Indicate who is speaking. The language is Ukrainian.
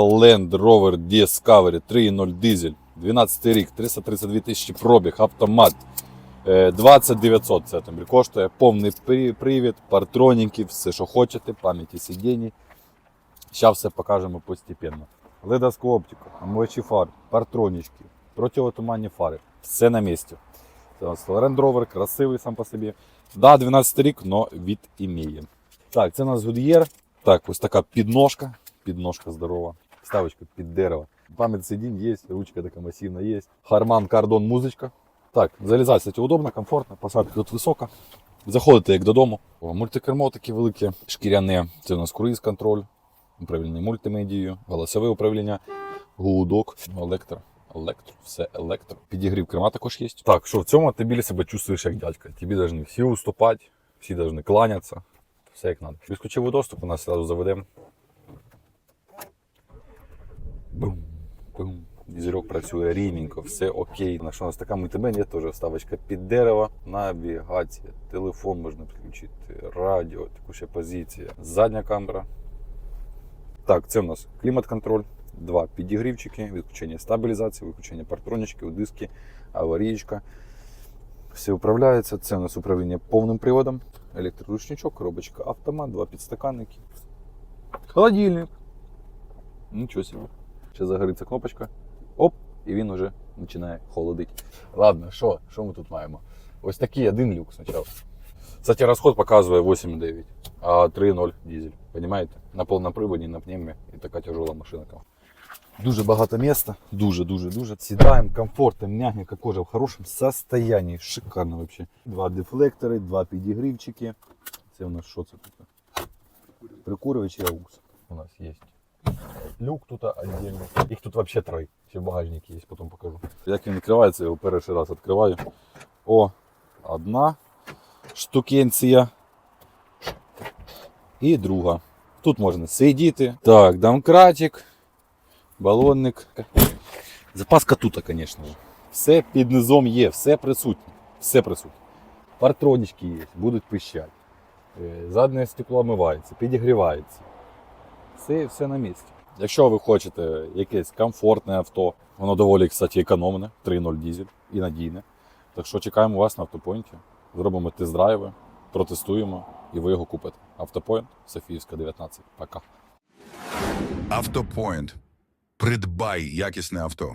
Speaker 1: Land Rover Discovery 3.0 дизель. 12 рік, 332 тисячі пробіг, автомат. Е, 20 900 це автомобіль коштує. Повний привід, партроніки, все, що хочете, пам'яті сидінь. Зараз все покажемо постепенно. Ледовську оптику, омивачі фар, партронічки, противотуманні фари. Все на місці. Land Rover, красивий сам по собі. Да, 12 рік, но від імеє. Так, це у нас Goodyear. Так, ось така підножка. Підножка здорова. Ставочка під дерево. Пам'ять сидінь є, ручка така масивна є. Харман, кардон, музичка. Так, залізати, кстати, удобно, комфортно, посадка тут висока. Заходите як додому. Мультикермо таке велике, шкіряне. Це у нас круїз контроль, управління мультимедією, голосове управління, гудок, електро. Електро, все електро. Підігрів керма також є. Так, що в цьому автомобілі себе чувствуєш як дядька. Тобі повинні всі уступати, всі повинні кланятися. Все як треба. Безключовий доступ у нас одразу заведемо. Дізельок працює рівненько, все окей. На що у нас така мультимедіа, теж вставочка під дерево, навігація, телефон можна підключити, радіо, текуща позиція, задня камера. Так, це у нас клімат-контроль, два підігрівчики, відключення стабілізації, виключення партронічки, диски, аварійка. Все управляється. Це у нас управління повним приводом, електроручничок, коробочка автомат, два підстаканники, холодильник. Нічого собі. Ще загориться кнопочка. Оп, і він вже починає холодити. Ладно, що? Що ми тут маємо? Ось такий один люк спочатку. Кстати, розход показує 8,9, а 3,0 дизель. Понимаете? На повному на пневмі і така тяжела машина. Дуже багато міста, дуже, дуже, дуже. Сідаємо комфортно, м'ягенько, кожа в хорошому состоянии. Шикарно вообще. Два дефлектори, два підігрівчики. Це у нас що це тут? Прикурювач і аукс у нас є. Люк тут отдельно. Їх тут вообще три. Ще багажник є, потім покажу. Як він відкривається, я його перший раз відкриваю. О, одна штукенція. І друга. Тут можна сидіти. Так, домкратик, балонник. Запаска тут, звісно. Все під низом є, все присутнє. Все присутнє. Партронічки є, будуть пищати. Е, Заднє стекло омивається, підігрівається. Все, все на місці. Якщо ви хочете якесь комфортне авто, воно доволі, кстати, економне, 3.0 дізель і надійне. Так що чекаємо вас на автопойнті. Зробимо тест-драйви, протестуємо і ви його купите. Автопойнт, Софіївська, 19. Пока.
Speaker 2: Автопойнт. Придбай якісне авто.